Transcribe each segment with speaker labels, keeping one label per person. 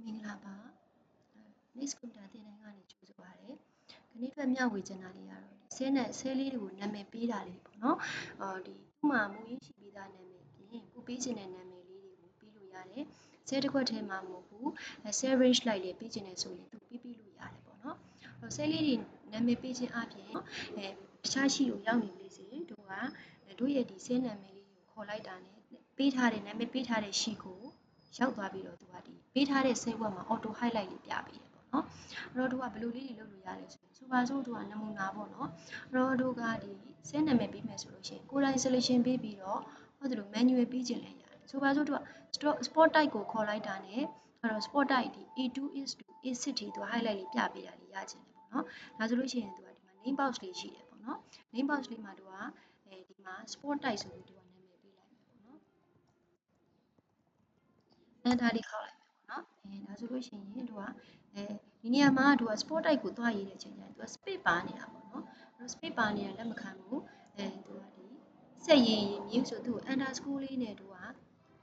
Speaker 1: မင်္ဂလာပါ Next Computer သင်တန်းကနေကြိုဆိုပါရစေ။ခဏအတွက်မျှဝေချင်တာလေးကတော့ဒီဆဲနဲ့ဆဲလေးတွေကိုနာမည်ပေးတာလေးပေါ့နော်။အော်ဒီဥမာမူရင်းရှိပြီးသားနာမည်ပြင်ကိုပေးချင်တဲ့နာမည်လေးတွေကိုပေးလို့ရတယ်။ဆဲတစ်ခွက်ထဲမှာမဟုတ်ဘူး။ဆဲ range လိုက်လေးပေးချင်တယ်ဆိုရင်သူပေးပေးလို့ရတယ်ပေါ့နော်။အော်ဆဲလေးတွေနာမည်ပေးခြင်းအပြင်အဲတခြားရှိကိုရောက်နေလေးစေတို့ကတို့ရဲ့ဒီဆဲနာမည်လေးကိုခေါ်လိုက်တာနဲ့ပေးထားတဲ့နာမည်ပေးထားတဲ့ရှိကိုရောက်သွားပြီးတော့သူကဒီ ပေးထားတဲ့ save word မှာ auto highlight လေးပြပေးတယ်ပေါ့နော်အဲ့တော့သူကဘယ်လိုလေးတွေလုပ်လို့ရလဲဆိုရင်ဆိုပါစို့သူကနမူနာပေါ့နော်အဲ့တော့သူကဒီ save နာမည်ပေးမယ်ဆိုလို့ရှိရင်ကိုယ်တိုင် selection ပေးပြီးတော့ဟောဒီလို manual ပေးခြင်းလည်းရတယ်ဆိုပါစို့သူက sport type ကိုခေါ်လိုက်တာနဲ့အဲ့တော့ sport type ဒီ A2 is to A6 ထိသူ highlight လေးပြပေးတာလေးရခြင်းတယ်ပေါ့နော်ဒါဆိုလို့ရှိရင်သူကဒီမှာ name box လေးရှိတယ်ပေါ့နော် name box လေးမှာသူကအဲဒီမှာ sport type ဆိုပြီးသူကနာမည်ပေးလိုက်မယ်ပေါ့နော်အဲဒါလေးခောက်လိုက်မယ်ပေါ့နော်အဲ ဒါဆိုလို့ရှိရင်တို့ကအဲဒီနေရာမှာတို့က sport type ကိုသွားရေးတဲ့ချိန်ကျရင်တို့က space ပါနေတာပေါ့နော်အဲ space ပါနေတာလက်မခံဘူးအဲတို့ကဒီစက်ရည်ရည်မြူးဆိုသူ့ underscore လေးနဲ့တို့က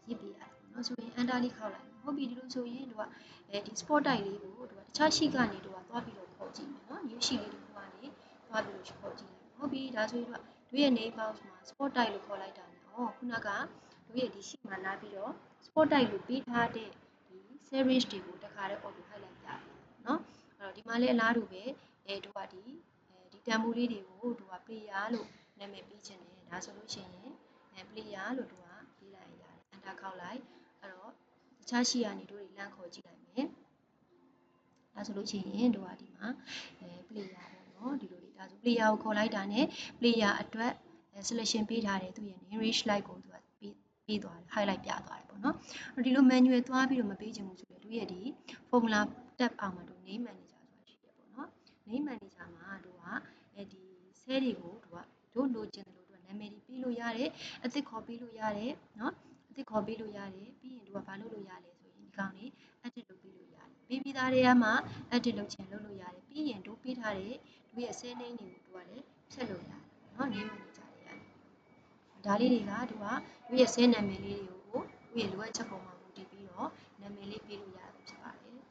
Speaker 1: ရေးပေးရတယ်ပေါ့နော်ဆိုရင် under လေးခောက်လိုက်မယ်ဟုတ်ပြီဒီလိုဆိုရင်တို့ကအဲဒီ sport type လေးကိုတို့ကတခြားရှိကနေတို့ကသွားပြီးတော့ခေါ်ကြည့်မယ်နော် new sheet လေးတစ်ခုကနေသွားပြီးတော့ခေါ်ကြည့်လိုက်ဟုတ်ပြီဒါဆိုရင်တို့ကတို့ရဲ့ name box မှာ sport type လို့ခေါ်လိုက်တာနဲ့ဩခုနကတို့ရဲ့ဒီရှိမှလာပြီးတော့ sport type လို့ပေးထားတဲ့ဒီ series တွေကိုတခါတည်း auto highlight ပြတယ်เนาะအဲ့တော့ဒီမှာလည်းအလားတူပဲအဲတို့ကဒီအဲဒီတန်ဖိုးလေးတွေကိုတို့က player လို့နာမည်ပေးခြင်းတယ်ဒါဆိုလို့ရှိရင်အဲ player လို့တို့ကပေးလိုက်ရတယ် enter ခောက်လိုက်အဲ့တော့တခြားရှိကနေတို့တွေလမ်းခေါ်ကြည့်လိုက်မယ်ဒါဆိုလို့ရှိရင်တို့ကဒီမှာအဲ player ပေါ့နော်ဒီလိုလေးဒါဆို player ကိုခေါ်လိုက်တာနဲ့ player အတွက် selection ပေးထားတယ်သူရဲ့ name range light ကိုသူက ပေးပေးသွားတယ် highlight ပြသွားတယ်ပေါ့နော်ဒီလို manual သွားပြီးတော့မပေးချင်ဘူးဆိုရင်တို့ရဲ့ဒီ formula tab အောက်မှာတို့ name manager ဆိုတာရှိတယ်ပေါ့နော် name manager မှာတို့ကအဲဒီ cell တွေကိုတို့ကတို့လိုချင်တယ်လို့တို့ကနာမည်တွေပေးလို့ရတယ်အသစ်ခေါ်ပေးလို့ရတယ်နော်အသစ်ခေါ်ပေးလို့ရတယ်ပြီးရင်တို့ကဘာလုပ်လို့ရလဲဆိုရင်ဒီကောင်လေး edit လုပ်ပေးလို့ရတယ်ပေးပြီးသားတွေကမှ edit လုပ်ချင်လုပ်လို့ရတယ်ပြီးရင်တို့ပေးထားတဲ့တို့ရဲ့ cell name တွေကိုတို့ကလည်းဖြတ်လို့ရတယ်နော် name manager တွေရတယ်ဒါလေးတွေကတို့က တို့ရဲ့ cell နာမည်လေးတွေကိုတို့ရဲ့လိုအပ်ချက်ပေါ်မှာ